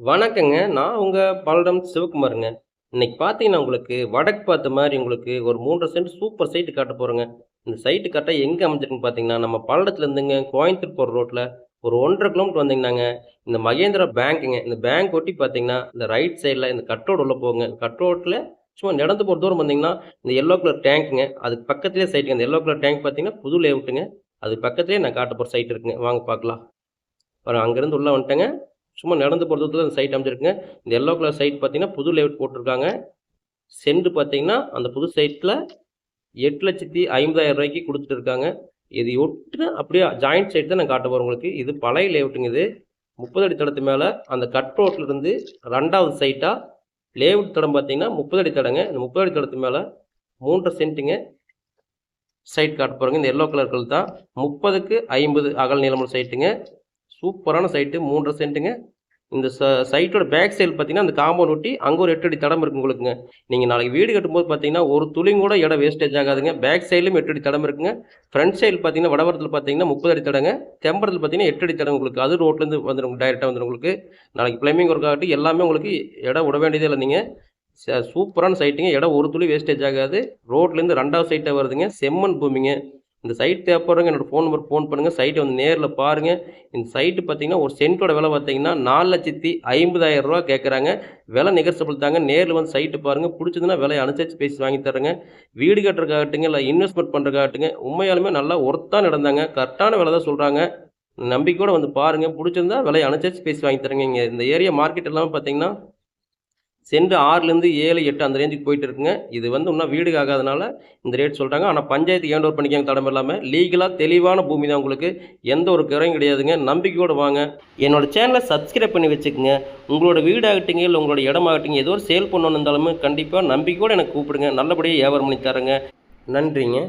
வணக்கங்க. நான் உங்கள் பல்லடம் சிவகுமாருங்க. இன்னைக்கு பார்த்தீங்கன்னா, உங்களுக்கு வடக்கு பார்த்த மாதிரி உங்களுக்கு ஒரு 3 1/2 சென்ட் சூப்பர் சைட்டு காட்ட போகிறோங்க இந்த சைட்டு கரெக்டாக எங்கே அமைஞ்சிருக்குன்னு பார்த்தீங்கன்னா, நம்ம பல்லடத்துலேருந்துங்க கோயம்புத்தூர் போகிற ரோட்டில் ஒரு 1 1/2 கிலோமீட்டர் வந்தீங்கன்னாங்க, இந்த மகேந்திரா பேங்க்குங்க. இந்த பேங்க் ஒட்டி பார்த்தீங்கன்னா, இந்த ரைட் சைடில் இந்த கட்ரோடு உள்ளே போங்க கட்ரோட்டில் சும்மா நடந்து போகிற தூரம் வந்தீங்கன்னா, இந்த எல்லோ கலர் டேங்க்குங்க. அதுக்கு பக்கத்திலேயே சைட்டுங்க. இந்த எல்லோ கலர் டேங்க் பார்த்தீங்கன்னா, புது லேஅவுட்டுங்க. அதுக்கு பக்கத்துலேயே நான் காட்ட போகிற சைட் இருக்குங்க. வாங்க பார்க்கலாம். அப்புறம் அங்கேருந்து உள்ளே வந்துட்டேங்க. சும்மா நடந்து போகிற தூரத்தில் அந்த சைட் அமைச்சிருக்குங்க இந்த எல்லோ கலர் சைட் பார்த்தீங்கன்னா, புது லேவுட் போட்டுருக்காங்க. சென்ட் பார்த்தீங்கன்னா, அந்த புது சைட்டில் எட்டு லட்சத்தி ஐம்பதாயிரம் ரூபாய்க்கு கொடுத்துட்டு இருக்காங்க. இது ஒட்டு அப்படியே ஜாயிண்ட் சைட் தான் நான் காட்ட போகிறேன் உங்களுக்கு. இது பழைய லேவுட்டுங்க இது. 30 அடி தடத்து மேலே அந்த கட் ரோட்லேருந்து இருந்து 2வது சைட்டா லேஅவுட் தடம் பார்த்தீங்கன்னா, 30 அடி தடங்க. இந்த 30 அடி தடத்து மேலே மூன்றரை சென்ட்டுங்க. சைட் காட்ட போகிறேங்க இந்த எல்லோ கலர் கல் தான். முப்பதுக்கு ஐம்பது அகல் நீளமுள்ள சைட்டுங்க. சூப்பரான சைட்டு 3 1/2 சென்ட்டுங்க. இந்த ச சைட்டோட பேக் சைடு பார்த்தீங்கன்னா, அந்த காம்பவுண்ட் ஒட்டி அங்கே ஒரு எட்டு அடி தடம் இருக்கு உங்களுக்குங்க. நீங்கள் நாளைக்கு வீடு கட்டும்போது பார்த்தீங்கன்னா, ஒரு துளியும் கூட இடம் வேஸ்டேஜ் ஆகாதுங்க. பேக் சைடுலயும் 8 அடி தடம் இருக்குங்க. ஃப்ரண்ட் சைடு பார்த்தீங்கன்னா, வடவரத்தில் பார்த்தீங்கன்னா 30 அடி தடங்க. தெம்பரத்தில் பார்த்தீங்கன்னா எட்டு அடி தடம் உங்களுக்கு. அது ரோட்லேருந்து வந்துடும் டைரெக்டாக வந்துடும் உங்களுக்கு. நாளைக்கு பிளம்பிங் ஒர்க் ஆகட்டும் எல்லாமே உங்களுக்கு இடம் விட வேண்டியதே இல்லை நீங்கள் ச சூப்பரான சைட்டுங்க. இடம் ஒரு துளி வேஸ்டேஜ் ஆகாது. ரோட்லேருந்து ரெண்டாவது சைட்டாக வருதுங்க. செம்மண் பூமிங்க. இந்த சைட் தேவைப்படுறவங்க என்னோட ஃபோன் நம்பர் ஃபோன் பண்ணுங்கள் சைட்டை வந்து நேரில் பாருங்கள் இந்த சைட்டு பார்த்தீங்கன்னா, ஒரு சென்ட்டோட விலை பார்த்தீங்கன்னா, நாலு லட்சத்தி ஐம்பதாயிரம் ரூபா கேட்குறாங்க. விலை நெகோசியபிள் தாங்க. நேரில் வந்து சைட்டு பாருங்கள் பிடிச்சதுன்னா விலைய அனுசரிச்சு பேசி வாங்கி தரேங்க வீடு கட்டுறதுக்காகட்டுங்க, இல்லை இன்வெஸ்ட்மெண்ட் பண்றதுக்காகட்டுங்க, உண்மையாலுமே நல்லா ஒர்த்தாக நடந்தாங்க. கரெக்டான விலை தான் சொல்கிறாங்க நம்பிக்கையோடு வந்து பாருங்கள் பிடிச்சிருந்தா விலை அனுசரிச்சு பேசி வாங்கி தரேங்க இங்கே இந்த ஏரியா மார்க்கெட் எல்லாமே பார்த்தீங்கன்னா, சென்ட் 6லேருந்து 7, 8 அந்த ரேஞ்சுக்கு போயிட்டு இருக்குங்க. இது வந்து இன்னும் வீடு ஆகாதனால இந்த ரேட் சொல்கிறாங்க ஆனால் பஞ்சாயத்து ஹேண்ட் ஓவர் பண்ணிக்கங்க தடம் இல்லாமல் லீகலாக தெளிவான பூமி தான் உங்களுக்கு. எந்த ஒரு குறையும் கிடையாதுங்க. நம்பிக்கையோட வாங்க. என்னோடய சேனலை சப்ஸ்கிரைப் பண்ணி வச்சுக்கோங்க உங்களோட வீடாகட்டுங்க, இல்லை உங்களோட இடமாகட்டுங்க, ஏதோ ஒரு சேல் பண்ணணும் இருந்தாலுமே கண்டிப்பாக நம்பிக்கையோடு எனக்கு கூப்பிடுங்க. நல்லபடியாக வியாபாரம் பண்ணி தரேங்க நன்றிங்க.